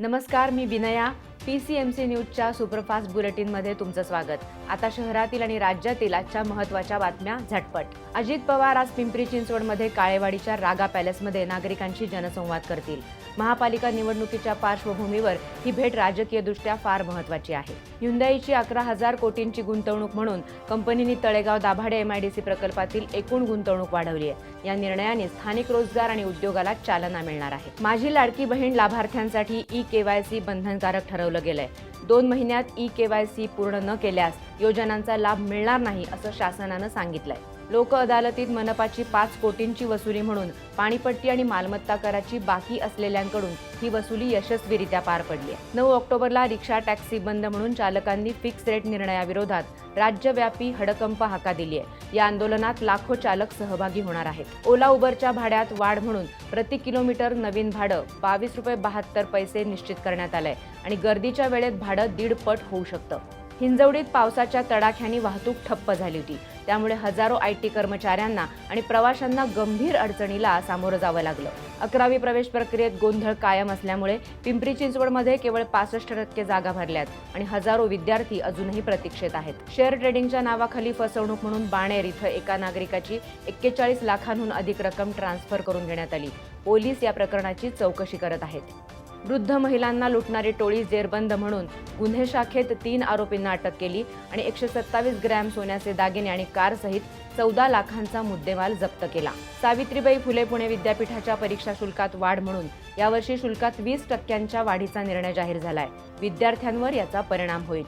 नमस्कार मी Vinaya. P C M C न्यूजच्या superfast बुलेटिनमध्ये तुमचं स्वागत. आता शहरातील आणि राज्यातील आजच्या महत्त्वाच्या बातम्या झटपट. अजित पवार आज पिंपरी चिंचवडमध्ये काळेवाडीच्या रागा पॅलेसमध्ये नागरिकांशी जनसंवाद करतील. महापालिका निवडणुकीच्या पार्श्वभूमीवर ही भेट राजकीयदृष्ट्या फार महत्त्वाची आहे. हुंदाईची अकरा हजार कोटींची गुंतवणूक म्हणून कंपनीने तळेगाव दाभाडे एमआयडीसी प्रकल्पातील एकूण गुंतवणूक वाढवली आहे. या निर्णयाने स्थानिक रोजगार आणि उद्योगाला चालना मिळणार आहे. माझी लाडकी बहीण लाभार्थ्यांसाठी ई केवायसी बंधनकारक ठरवलं गेलंय. दोन महिन्यात ई केवायसी पूर्ण न केल्यास योजनांचा लाभ मिळणार नाही असं शासनानं सांगितलंय. लोक अदालतीत मनपाची पाच कोटींची वसुली म्हणून पाणीपट्टी आणि मालमत्ता कराची बाकी असलेल्यांकडून ही वसुली यशस्वीरित्या पार पडली आहे. नऊ ऑक्टोबरला रिक्षा टॅक्सी बंद म्हणून चालकांनी फिक्स रेट निर्णयाविरोधात राज्यव्यापी हडकंप हाका दिली आहे. या आंदोलनात लाखो चालक सहभागी होणार आहेत. ओला उबरच्या भाड्यात वाढ म्हणून प्रति किलोमीटर नवीन भाडं बावीस रुपये बहात्तर पैसे निश्चित करण्यात आलंय आणि गर्दीच्या वेळेत भाडं दीड पट होऊ शकतं. हिंजवडीत पावसाच्या तडाख्याने वाहतूक ठप्प झाली होती. त्यामुळे हजारो आय टी कर्मचाऱ्यांना आणि प्रवाशांना गंभीर अडचणीला सामोरं जावं लागलं. अकरावी प्रवेश प्रक्रियेत गोंधळ कायम असल्यामुळे पिंपरी चिंचवडमध्ये केवळ पासष्ट टक्के जागा भरल्यात आणि हजारो विद्यार्थी अजूनही प्रतीक्षेत आहेत. शेअर ट्रेडिंगच्या नावाखाली फसवणूक म्हणून बाणेर इथं एका नागरिकाची एक्केचाळीस लाखांहून अधिक रक्कम ट्रान्सफर करून घेण्यात आली. पोलीस या प्रकरणाची चौकशी करत आहेत. वृद्ध महिलांना लुटणारी टोळी जेरबंद म्हणून गुन्हे शाखेत तीन आरोपींना अटक केली आणि एकशे सत्तावीस ग्रॅम सोन्याचे दागिने आणि कारसहित चौदा लाखांचा मुद्देमाल जप्त केला. सावित्रीबाई फुले पुणे विद्यापीठाच्या परीक्षा शुल्कात वाढ म्हणून यावर्षी शुल्कात वीस टक्क्यांच्या वाढीचा निर्णय जाहीर झालाय. विद्यार्थ्यांवर याचा परिणाम होईल.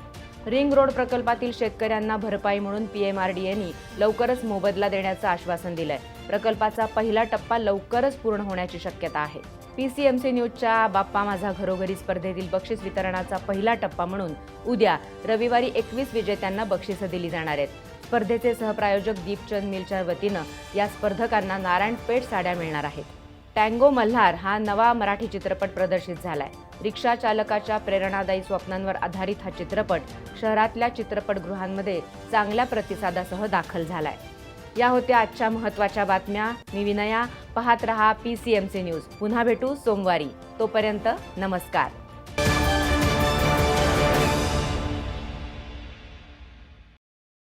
रिंग रोड प्रकल्पातील शेतकऱ्यांना भरपाई म्हणून पीएमआरडीएनी लवकरच मोबदला देण्याचं आश्वासन दिलंय. प्रकल्पाचा पहिला टप्पा लवकरच पूर्ण होण्याची शक्यता आहे. पीसीएमसी न्यूजच्या बाप्पा माझा घरोघरी स्पर्धेतील बक्षीस वितरणाचा पहिला टप्पा म्हणून उद्या रविवारी एकवीस विजेत्यांना बक्षिसं दिली जाणार आहेत. स्पर्धेचे सहप्रायोजक दीपचंद मिलच्या वतीनं या स्पर्धकांना नारायणपेठ साड्या मिळणार आहेत. टँगो मल्हार हा नवा मराठी चित्रपट प्रदर्शित झालाय. रिक्षा चालकाच्या प्रेरणादायी स्वप्नांवर आधारित हा चित्रपट शहरातल्या चित्रपटगृहांमध्ये चांगल्या प्रतिसादासह दाखल झालाय. या होत्या आजच्या महत्त्वाच्या बातम्या. मी विनया पाहत रहा P C M C news पुन्हा भेटू सोमवारी. तोपर्यंत नमस्कार.